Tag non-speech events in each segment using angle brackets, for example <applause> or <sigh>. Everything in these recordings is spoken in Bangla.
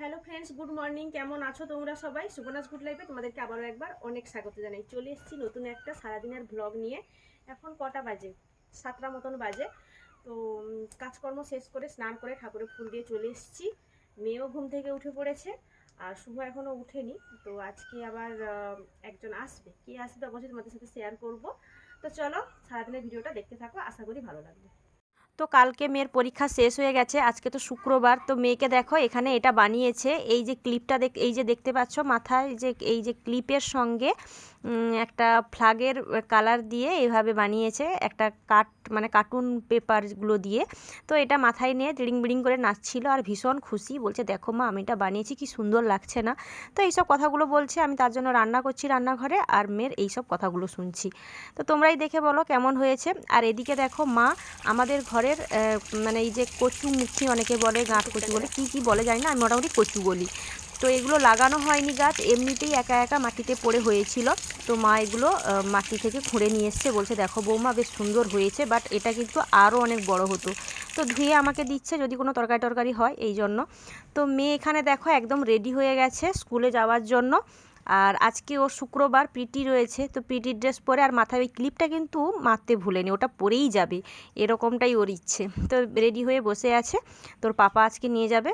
হ্যালো ফ্রেন্ডস গুড মর্নিং কেমন আছো তোমরা সবাই? সুবনাস গুড লাইফে তোমাদেরকে আবারও একবার অনেক স্বাগত জানাই। চলে এসেছি নতুন একটা সারাদিনের ভ্লগ নিয়ে। এখন কটা বাজে? সাতটা মতন বাজে। তো কাজকর্ম শেষ করে স্নান করে ঠাকুরের ফুল দিয়ে চলে এসেছি। মেয়েও ঘুম থেকে উঠে পড়েছে আর শুভ এখনও উঠেনি তো আজকে আবার একজন আসবে। কে আসবে অবশ্যই তোমাদের সাথে শেয়ার করব। তো চলো সারাদিনের ভিডিওটা দেখতে থাকো। আশা করি ভালো লাগবে। তো কালকে মেয়ের পরীক্ষা শেষ হয়ে গেছে, আজকে তো শুক্রবার। তো মেয়েকে দেখো, এখানে এটা বানিয়েছে। এই যে ক্লিপটা দেখ, এই যে দেখতে পাচ্ছ মাথায় যে, এই যে ক্লিপের সঙ্গে একটা ফ্লাগের কালার দিয়ে এইভাবে বানিয়েছে, একটা কাট মানে কার্টুন পেপারগুলো দিয়ে। তো এটা মাথায় নিয়ে টিড়িং বিড়িং করে নাচছিল আর ভীষণ খুশি। বলছে, দেখো মা, আমি এটা বানিয়েছি, কি সুন্দর লাগছে না। তো এইসব কথাগুলো বলছে, আমি তার জন্য রান্না করছি রান্নাঘরে আর মেয়ের এইসব কথাগুলো শুনছি। তো তোমরাই দেখে বলো কেমন হয়েছে। আর এদিকে দেখো মা, আমাদের ঘরের মানে এই যে কচু মুখি অনেকে বলে, গাঁট কচু বলে, কি কি বলে জানি না, আমি মোটামুটি কচু বলি। তো এগুলো লাগানো হয়নি গাছ, এমনিতেই একা একা মাটিতে পড়ে হয়েছিল। তো মা এগুলো মাটি থেকে খুঁড়ে নিয়ে এসছে, বলছে, দেখো বৌমা, বেশ সুন্দর হয়েছে বাট এটা কিন্তু আরও অনেক বড় হতো। তো ধুয়ে আমাকে দিচ্ছে, যদি কোনো তরকারি টরকারি হয়, এই জন্য। তো মেয়ে এখানে দেখো একদম রেডি হয়ে গেছে স্কুলে যাওয়ার জন্য। আর আজকে ও শুক্রবার পিটি রয়েছে, তো পিটির ড্রেস পরে আর মাথায় ওই ক্লিপটা কিন্তু মারতে ভুলেনি, ওটা পরেই যাবে, এরকমটাই ওর ইচ্ছে। তো রেডি হয়ে বসে আছে, তোর পাপা আজকে নিয়ে যাবে।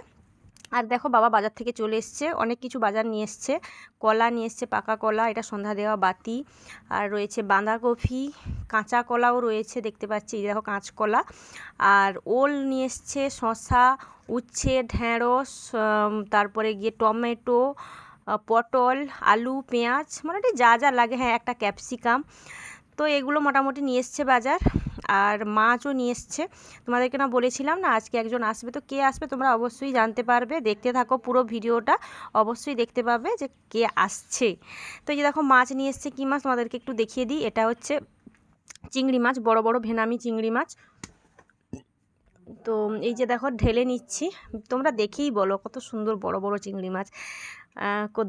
আর দেখো বাবা বাজার থেকে চলে এসছে, অনেক কিছু বাজার নিয়ে এসছে। কলা নিয়ে এসছে, পাকা কলা, এটা সন্ধ্যা দেওয়া বাতি। আর রয়েছে বাঁধাকপি, কাঁচা কলাও রয়েছে, দেখতে পাচ্ছি। দেখো কাঁচকলা আর ওল নিয়ে এসছে শশা উচ্ছে ঢ্যাঁড়স তারপরে গিয়ে টমেটো পটল, আলু, পেঁয়াজ মোটামুটি যা যা লাগে। হ্যাঁ একটা ক্যাপসিকাম। তো এগুলো মোটামুটি নিয়ে এসছে বাজার। আর মাছও নিয়ে এসছে। তোমাদেরকে না বলেছিলাম না, আজকে একজন আসবে। তো কে আসবে তোমরা অবশ্যই জানতে পারবে। দেখতে থাকো পুরো ভিডিওটা, অবশ্যই দেখতে পাবে যে কে আসছে। তো এই যে দেখো, মাছ নিয়ে এসছে কী মাছ? তোমাদেরকে একটু দেখিয়ে দিই। এটা হচ্ছে চিংড়ি মাছ, বড় বড় ভেনামি চিংড়ি মাছ। তো এই যে দেখো ঢেলে নিচ্ছি। তোমরা দেখেই বলো কত সুন্দর বড় বড় চিংড়ি মাছ।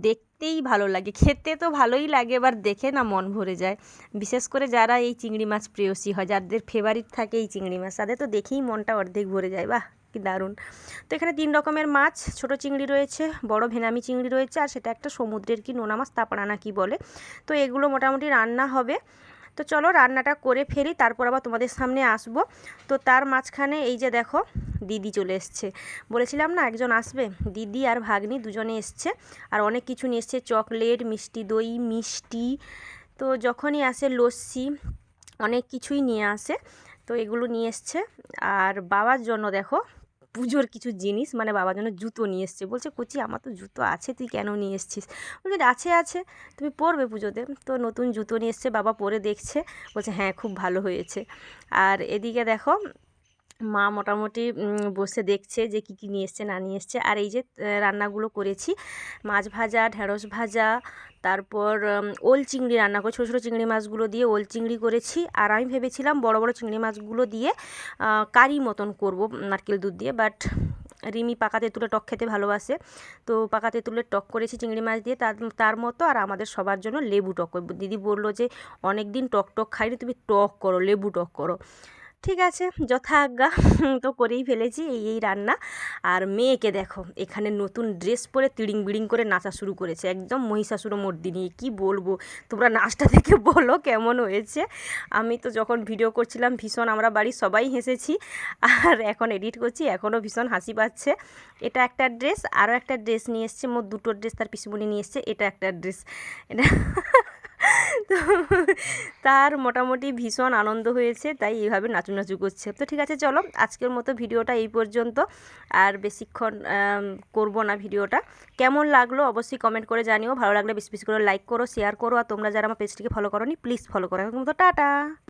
দেখতেই ভালো লাগে। খেতে তো ভালোই লাগে এবার দেখে না মন ভরে যায়। বিশেষ করে যারা এই চিংড়ি মাছ প্রেয়সী হয়, যাদের ফেভারিট থাকে এই চিংড়ি মাছ, তাদের তো দেখেই মনটা অর্ধেক ভরে যায়। বাহ, কি দারুণ। তো এখানে তিন রকমের মাছ, ছোট চিংড়ি রয়েছে, বড় ভেনামি চিংড়ি রয়েছে, আর সেটা একটা সমুদ্রের কি নোনা মাছ তাপাড়া না কি বলে। তো এগুলো মোটামুটি রান্না হবে। তো চলো রান্নাটা করে ফেলি, তারপর আবার তোমাদের সামনে আসব। তো তার মাঝখানে এই যে দেখো, দিদি চলে এসছে। বলেছিলাম না, একজন আসবে? দিদি আর ভাগ্নি দুজনে এসছে। আর অনেক কিছু নিয়ে এসছে, চকলেট, মিষ্টি দই, মিষ্টি। তো যখনই আসে লস্যি, অনেক কিছুই নিয়ে আসে। তো এগুলো নিয়ে এসছে। আর বাবার জন্য দেখো পুজোর কিছু জিনিস মানে বাবার জন্য জুতো নিয়ে এসছে। বলছে, কুচি, আমার তো জুতো আছে, তুই কেন নিয়ে এসছিস? বলছে, আছে আছে, তুমি পরবে পুজোতে। তো নতুন জুতো নিয়ে এসছে, বাবা পরে দেখছে। বলছে হ্যাঁ খুব ভালো হয়েছে। আর এদিকে দেখো মা মোটামুটি বসে দেখছে যে কী কী নিয়ে এসছে, না নিয়ে এসছে। আর এই যে রান্নাগুলো করেছি। মাছ ভাজা, ঢেঁড়স ভাজা, তারপর ওল চিংড়ি রান্না করে ছোটো ছোটো চিংড়ি মাছগুলো দিয়ে ওল চিংড়ি করেছি। আর আমি ভেবেছিলাম বড় বড় চিংড়ি মাছগুলো দিয়ে কারি মতন করব নারকেল দুধ দিয়ে। বাট রিমি পাকা তেঁতুলে টক খেতে ভালোবাসে। তো পাকা তেঁতুলের টক করেছি চিংড়ি মাছ দিয়ে। তার তার মতো আর আমাদের সবার জন্য লেবু টক। দিদি বলল যে অনেক দিন টক টক খাইনি, তুমি টক করো, লেবু টক করো। ঠিক আছে যথা আজ্ঞা <laughs> তো করেই ফেলেছি এই এই রান্না। আর মেয়েকে দেখো, এখানে নতুন ড্রেস পরে তিড়িং বিড়িং করে নাচা শুরু করেছে। একদম মহিষাসুর মর্দিনী কি বলব? তোমরা নাচটা দেখে <laughs> বলো কেমন হয়েছে। আমি তো যখন ভিডিও করছিলাম, ভীষণ আমরা বাড়ির সবাই হেসেছি। আর এখন এডিট করছি, এখনও ভীষণ হাসি পাচ্ছে। এটা একটা ড্রেস, আরও একটা ড্রেস নিয়ে এসছে। মোট দুটো ড্রেস তার পিসিমণি নিয়ে এসছে। এটা একটা ড্রেস। এটা <laughs> তো তার মোটামুটি ভীষণ আনন্দ হয়েছে, তাই এইভাবে নাচু করছে। তো ঠিক আছে, চলো আজকের মতো ভিডিওটা এই পর্যন্ত। আর বেশিক্ষণ করব করব না ভিডিওটা। কেমন লাগল অবশ্যই কমেন্ট করে জানিও। ভালো লাগলে বেশি বেশি করে লাইক করো শেয়ার করো। আর তোমরা যারা আমার পেজটিকে ফলো করো নি প্লিজ ফলো করো। এখন তো টাটা!